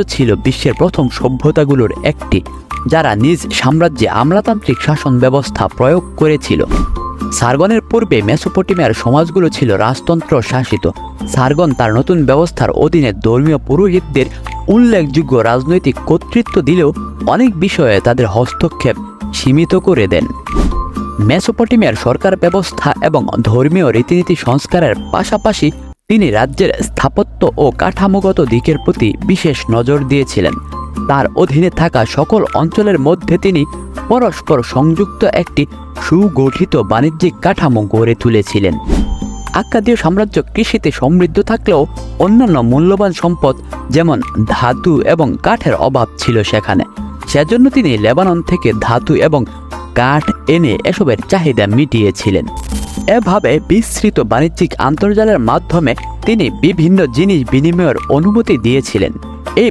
ছিল বিশ্বের প্রথম সভ্যতাগুলোর একটি, যারা নিজ সাম্রাজ্যে আমলাতান্ত্রিক শাসন ব্যবস্থা প্রয়োগ করেছিল। সার্গনের পূর্বে মেসোপটেমিয়ার সমাজগুলো ছিল রাজতন্ত্র শাসিত। সার্গন তার নতুন ব্যবস্থার অধীনে ধর্মীয় পুরোহিতদের উল্লেখযোগ্য রাজনৈতিক কর্তৃত্ব দিলেও অনেক বিষয়ে তাদের হস্তক্ষেপ সীমিত করে দেন। মেসোপটেমিয়ার সরকার ব্যবস্থা এবং ধর্মীয় রীতিনীতি সংস্কারের পাশাপাশি তিনি রাজ্যের স্থাপত্য ও কাঠামোগত দিকের প্রতি বিশেষ নজর দিয়েছিলেন। তার অধীনে থাকা সকল অঞ্চলের মধ্যে তিনি পরস্পর সংযুক্ত একটি সুগঠিত বাণিজ্যিক কাঠামো গড়ে তুলেছিলেন। আক্কাদীয় সাম্রাজ্য কৃষিতে সমৃদ্ধ থাকলেও অন্যান্য মূল্যবান সম্পদ যেমন ধাতু এবং কাঠের অভাব ছিল সেখানে। সেজন্য তিনি লেবানন থেকে ধাতু এবং কাঠ এনে এসবের চাহিদা মিটিয়েছিলেন। এভাবে বিস্তৃত বাণিজ্যিক আন্তর্জালের মাধ্যমে তিনি বিভিন্ন জিনিস বিনিময়ের অনুমতি দিয়েছিলেন। এই